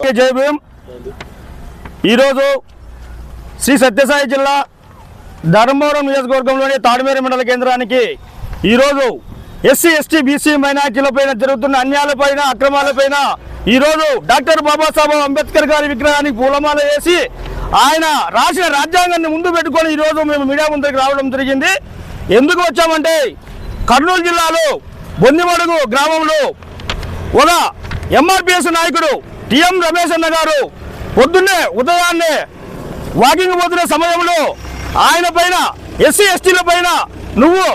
జై భీమ్. ఈరోజు శ్రీ సత్యసాయి జిల్లా ధర్మవరం నియోజకవర్గంలోని తాడిమేర మండల కేంద్రానికి ఈరోజు ఎస్సీ ఎస్టీ బీసీ మైనార్టీలపైన జరుగుతున్న అన్యాయాలపైన అక్రమాలపైన ఈరోజు డాక్టర్ బాబాసాహెబ్ అంబేద్కర్ గారి విగ్రహానికి పూలమాల వేసి ఆయన రాసిన రాజ్యాంగాన్ని ముందు పెట్టుకొని ఈరోజు మేము మీడియా ముందుకు రావడం జరిగింది. ఎందుకు వచ్చామంటే కర్నూలు జిల్లాలో బొందిమడుగు గ్రామంలో ఒక ఎంఆర్పిఎస్ నాయకుడు టిఎం రమేష్ అన్న గారు పొద్దున్నే ఉదయాన్నే వాకింగ్ పోతున్న సమయంలో ఆయన పైన ఎస్సీ ఎస్టీల పైన నువ్వు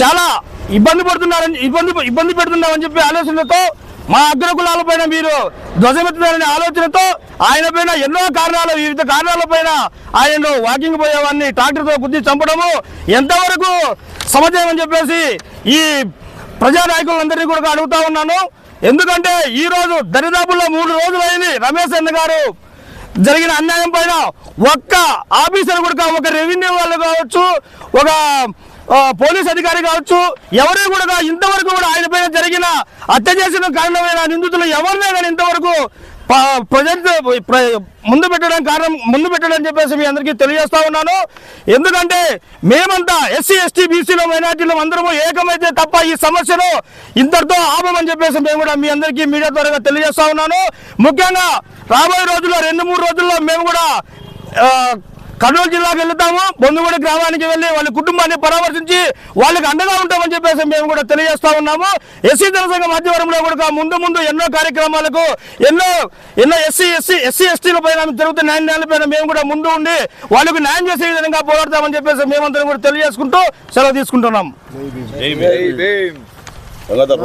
చాలా ఇబ్బంది పడుతున్నారని ఇబ్బంది ఇబ్బంది పెడుతున్నావని చెప్పి ఆలోచనతో మా అగ్రకులాల పైన మీరు ధ్వజమెత్తున్నారనే ఆలోచనతో ఆయన పైన ఎన్నో కారణాలు వివిధ కారణాల పైన ఆయనను వాకింగ్ పోయేవాడిని ట్రాక్టర్తో గుద్ది చంపడము ఎంతవరకు సమజం అని చెప్పేసి ఈ ప్రజానాయకులందరినీ కూడా అడుగుతా ఉన్నాను. ఎందుకంటే ఈ రోజు దరిదాపుల్లో మూడు రోజులు రమేష్ అన్న గారు జరిగిన అన్యాయం పైన ఒక్క ఆఫీసర్ కూడా ఒక రెవెన్యూ వాళ్ళు కావచ్చు ఒక పోలీస్ అధికారి కావచ్చు ఎవరు కూడా ఇంతవరకు కూడా ఆయన పైన జరిగిన హత్య చేసిన కారణమైన నిందితులు ఎవరినే కానీ ఇంతవరకు ప్రజెంట్ ప్ర- ముందు పెట్టడం కారణం ముందు పెట్టడం చెప్పేసి మీ అందరికీ తెలియజేస్తా ఉన్నాను. ఎందుకంటే మేమంతా ఎస్సీ ఎస్టీ బీసీలో మైనార్టీలో అందరము ఏకమైతే తప్ప ఈ సమస్యను ఇంతటితో ఆపమని చెప్పేసి మేము కూడా మీ అందరికీ మీడియా ద్వారా తెలియజేస్తా ఉన్నాను. ముఖ్యంగా రాబోయే రోజుల్లో రెండు మూడు రోజుల్లో మేము కూడా కర్నూలు జిల్లాకు వెళ్తాము బొందుగూడ గ్రామానికి వెళ్ళి వాళ్ళ కుటుంబాన్ని పరామర్శించి వాళ్ళకి అండగా ఉంటామని చెప్పేసి మేము కూడా తెలియజేస్తా ఉన్నాము. ఎస్సీ జనసంఘ మధ్యవరంలో కూడా ముందు ముందు ఎన్నో కార్యక్రమాలకు ఎన్నో ఎన్నో ఎస్సీ ఎస్సీ ఎస్సీ ఎస్టీల పైన జరుగుతున్న న్యాయాల పైన మేము కూడా ముందు ఉండి వాళ్ళకు న్యాయం చేసే విధంగా పోరాడతామని చెప్పేసి మేమందరం కూడా తెలియజేసుకుంటూ సెలవు తీసుకుంటున్నాం.